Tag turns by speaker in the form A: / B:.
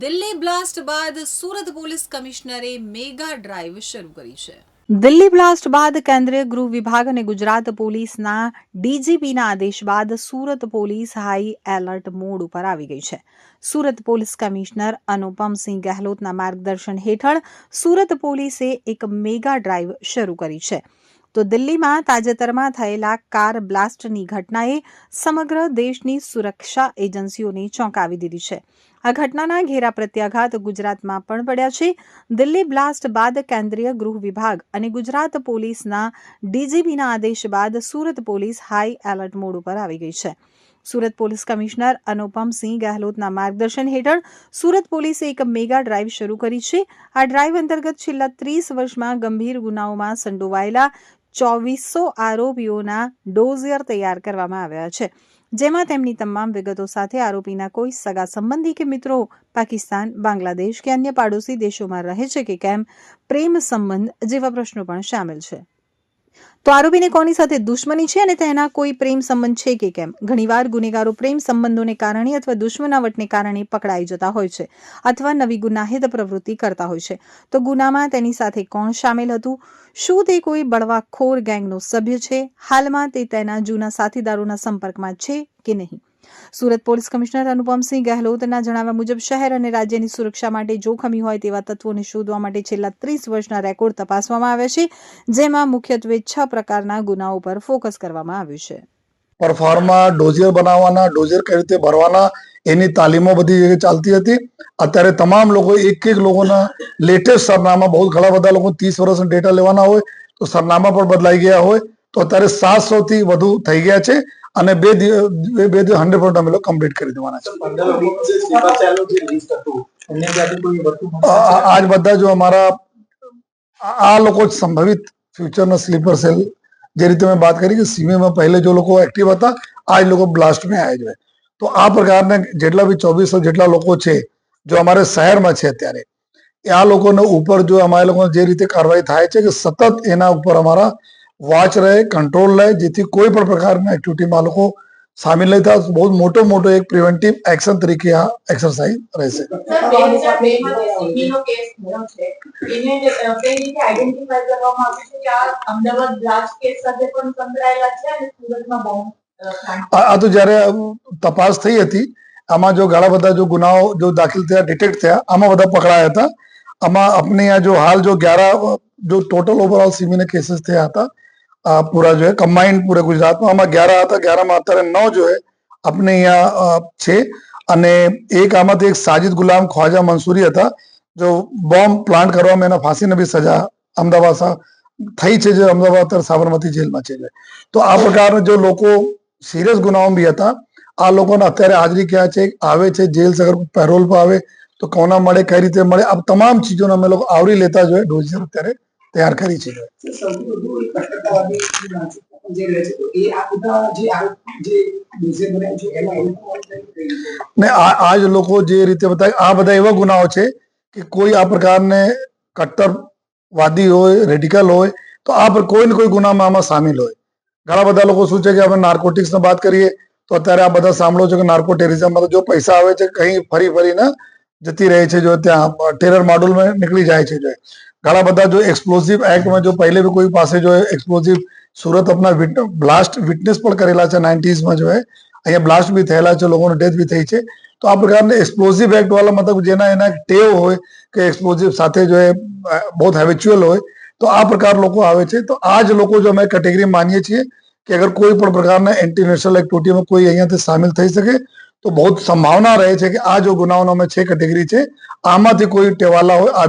A: Delhi blast બાદ Surat police કમિશનરે mega drive શરૂ કરી છે.
B: દિલ્હી બ્લાસ્ટ બાદ કેન્દ્રીય ગૃહ વિભાગ અને ગુજરાત પોલીસના ડીજીપીના આદેશ બાદ Surat police high alert mode ઉપર આવી ગઈ છે. સુરત પોલીસ કમિશનર અનુપમસિંહ ગહેલોતના માર્ગદર્શન હેઠળ સુરત પોલીસે એક મેગા ડ્રાઈવ શરૂ કરી છે. તો દિલ્હીમાં તાજેતરમાં થયેલા કાર બ્લાસ્ટની ઘટનાએ સમગ્ર દેશની સુરક્ષા એજન્સીઓને ચોંકાવી દીધી છે. આ ઘટનાના ઘેરા પ્રત્યાઘાત ગુજરાતમાં પણ પડ્યા છે. દિલ્હી બ્લાસ્ટ બાદ કેન્દ્રીય ગૃહ વિભાગ અને ગુજરાત પોલીસના ડીજીપીના આદેશ બાદ Surat police high alert mode ઉપર આવી ગઈ છે. સુરત પોલીસ કમિશનર અનુપમસિંહ ગહેલોતના માર્ગદર્શન હેઠળ સુરત પોલીસે એક મેગા ડ્રાઈવ શરૂ કરી છે. આ ડ્રાઈવ અંતર્ગત છેલ્લા ત્રીસ વર્ષમાં ગંભીર ગુનાઓમાં સંડોવાયેલા ચોવીસો આરોપીઓના ડોઝિયર તૈયાર કરવામાં આવ્યા છે. જેમાં તેમની તમામ વિગતો સાથે આરોપીના કોઈ સગા સંબંધી કે મિત્રો, પાકિસ્તાન, બાંગ્લાદેશ કે અન્ય પાડોશી દેશોમાં રહે છે કે કેમ, પ્રેમ સંબંધ જેવા પ્રશ્નો પણ સામેલ છે. તો આરોપીને કોની સાથે દુશ્મની છે અને તેના કોઈ પ્રેમ સંબંધ છે કે કેમ? ઘણીવાર ગુનેગારો પ્રેમ સંબંધોને કારણે અથવા દુશ્મનાવટને કારણે પકડાઈ જતા હોય છે અથવા નવી ગુનાહિત પ્રવૃત્તિ કરતા હોય છે. તો ગુનામાં તેની સાથે કોણ સામેલ હતું? શું તે કોઈ બળવાખોર ગેંગનો સભ્ય છે? હાલમાં તે તેના જૂના સાથીદારોના સંપર્કમાં છે કે નહીં? સુરત પોલીસ કમિશનર અનુપમસિંહ ગહેલોતના જણાવ્યા મુજબ શહેર અને રાજ્યની સુરક્ષા માટે જોખમી હોય તેવા તત્વોને શોધવા માટે છેલ્લા ત્રીસ વર્ષના રેકોર્ડ તપાસવામાં આવ્યા છે, જેમાં મુખ્યત્વે છ પ્રકારના ગુનાઓ પર ફોકસ કરવામાં આવ્યું છે.
C: પરફોર્મા ડોઝિયર બનાવવાના, ડોઝિયર કઈ રીતે ભરવાના, એની તાલીમો બધી ચાલતી હતી. અત્યારે તમામ લોકો, એક એક લોકોના લેટેસ્ટ સરનામા, બહુ ઘણા બધા લોકો ત્રીસ વર્ષના ડેટા લેવાના હોય, તો સરનામા પણ બદલાઈ ગયા હોય. તો અત્યારે સાતસો થી વધુ થઈ ગયા છે અને બે બે બે દિવસ હંડ્રેડ પર્સન્ટ અમે લોકો કમ્પ્લીટ કરી દેવાના છે. આજ બધા જો અમારા આ લોકો સંભવિત ફ્યુચરના સ્લીપર સેલ જે રીતે મેં વાત કરી કે સીમેમાં પહેલે જો લોકો એક્ટિવ હતા આજ જ લોકો બ્લાસ્ટને આવી જાય તો આ પ્રકારના જેટલા બી ચોવીસો જેટલા લોકો છે જો અમારે શહેરમાં છે અત્યારે આ લોકોને ઉપર જો અમારા લોકો જે રીતે કાર્યવાહી થાય છે કે સતત એના ઉપર અમારા
D: वॉच रहे कंट्रोल रहे जिसकी कोई पर प्रकार में एक्टिविटी मालूम को शामिल नहीं था बहुत मोटो मोटो एक प्रिवेंटिव एक्शन तरीके या एक्सरसाइज रह
C: से आ तो जारे तपास थी थी। आमा जो गाड़ा बदा जो गुनाओ जो दाखिल थे डिटेक्ट थे आमा बदा पकड़ाया था। आमा अपने यहाँ जो हाल जो 11 जो टोटल ओवरऑल सीमिने केसेस थे आता પૂરા જો હે કમ્બાઇન્ડ પૂરે ગુજરાતમાં. આમાં ગ્યારા હતા, ગ્યારામાં અત્યારે નવ જો હે આપણે અહીંયા છે. અને એક આમાંથી એક સાજિદ ગુલામ ખ્વાજા મંસૂરી હતા, જો બોમ્બ પ્લાન્ટ કરવામાં એના ફાંસીને બી સજા અમદાવાદ થઈ છે જે અમદાવાદ અત્યારે સાબરમતી જેલમાં છે તો આ પ્રકારના જો લોકો સિરિયસ ગુનાઓમાં બી હતા, આ લોકોને અત્યારે હાજરી ક્યાં છે? આવે છે જેલ સગર પેરોલ પર આવે, તો કોના મળે, કઈ રીતે મળે? આ તમામ ચીજોને અમે લોકો આવરી લેતા જોઈએ ડોઝર અત્યારે તૈયાર કરી છે? ને આ જ લોકો જે રીતે બતાવે આ બધા એવા ગુનાઓ છે કે કોઈ આ પ્રકારને કટ્ટરવાદી હોય રેડિકલ હોય, તો આ પર કોઈ ને કોઈ ગુનામાં આમાં સામેલ હોય ઘણા બધા લોકો શું છે કે આપણે નાર્કોટિક્સ વાત કરીએ, તો અત્યારે આ બધા સાંભળો છો કે નાર્કો ટેરિઝમમાં તો જો પૈસા આવે છે કहीं ફરી ફરીને જતી રહે છે, જો ત્યાં ટેરર મોડ્યુલમાં નીકળી જાય છે, જો घा बदा जो एक्सप्लोसिव एक्ट में जो पहले भी कोई पास जो है एक्सप्लोसिव सूरत अपना ब्लास्ट विटनेस पर करेला है नाइनटीज में जो है अँ ब्लास्ट भी थे लोगों ने डेथ भी थी तो आ प्रकार ने एक्सप्लोसिव एक्ट वाला मतलब जेना टेव हो एक्सप्लोसिव साथ जो है बहुत हैवेचुअल हो तो आ प्रकार लोग आए थे तो आज लोग जो अमे कैटेगरी मानिए छे कि अगर कोई पर प्रकार ने एंटी एक्टिविटी में कोई अँ शामिल थी सके तो बहुत संभावना रहे कि आ जो गुनाओं में छह कैटेगरी है आमा कोई टेवाला हो आ